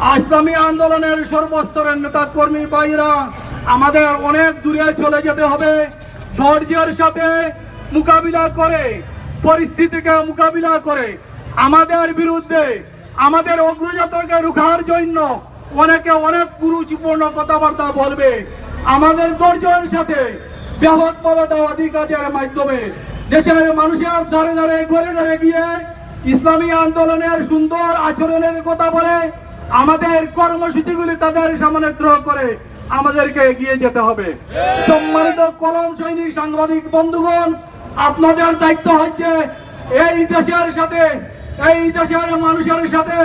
ইসলামী আন্দোলনের সর্বস্তরের নেতা কর্মী ভাইরা আমাদের অনেক দূরে চলে যেতে হবে। ধৈর্যের সাথে মোকাবিলা করে, পরিস্থিতিকে মোকাবিলা করে। আমাদের বিরুদ্ধে, আমাদের অগ্রযাত্রাকে রুখার জন্য অনেকে অনেক কুরুচিপূর্ণ কথাবার্তা বলবে। আমাদের ধৈর্যের সাথে ব্যাপকভাবে দাওয়াতি মাধ্যমে দেশের মানুষের ধারে ধারে ঘরে ঘরে গিয়ে ইসলামী আন্দোলনের সুন্দর আচরণের কথা বলে আমাদের কর্মসূচিগুলি তাদের সামনে দ্রোহ করে আমাদেরকে এগিয়ে যেতে হবে। সম্মানিত কলম সৈনিক সাংবাদিক বন্ধুগণ আপনাদের দায়িত্ব হচ্ছে এই দেশের সাথে এই দেশের মানুষের সাথে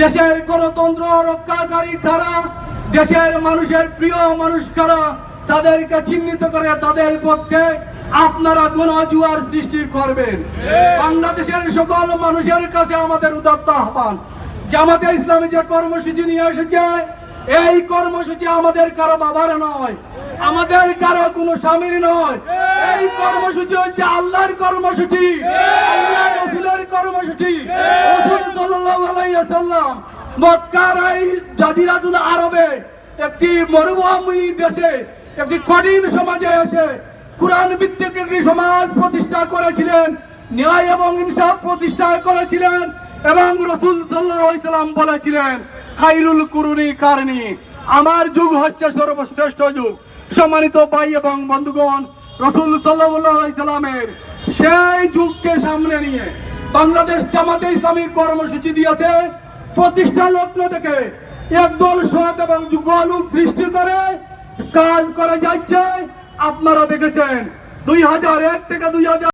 দেশের গণতন্ত্র রক্ষাকারী কারা দেশের মানুষের প্রিয় মানুষ কারা তাদেরকে চিহ্নিত করে তাদের পক্ষে আপনারা গণজুয়ার সৃষ্টি করবেন। বাংলাদেশের সকল মানুষের কাছে আমাদের উদাত্ত আহ্বান। জামাতে ইসলামী যে কর্মসূচি নিয়ে এসেছে, এই কর্মসূচি আমাদের কারও বাবার নয়, আমাদের কারও কোনো স্বামীর নয়। এই কর্মসূচি হচ্ছে আল্লাহর কর্মসূচি আল্লাহ কর্মসূচি। রসুল সাল্লাল্লাহু মক্কার এই জাজিরাতুল আরবে একটি মরুভূমি দেশে, একটি কঠিন সমাজে এসে কোরআন ভিত্তিক একটি সমাজ প্রতিষ্ঠা করেছিলেন, ন্যায় এবং ইনসাফ প্রতিষ্ঠা করেছিলেন। এবং রসুল সাল্লাম বলেছিলেন, খাইরুল কুরুনি কারণী, আমার যুগ হচ্ছে সর্বশ্রেষ্ঠ যুগ। সম্মানিত ভাই এবং বন্ধুগণ, রসুল সাল্লামের সেই যুগকে সামনে নিয়ে বাংলাদেশ জামাতে ইসলামী কর্মসূচি দিয়েছে। প্রতিষ্ঠা লগ্ন থেকে একদল সৎ এবং যুগলুক সৃষ্টি করে কাজ করে যাচ্ছে। আপনারা দেখেছেন, দুই হাজার এক থেকে দুই হাজার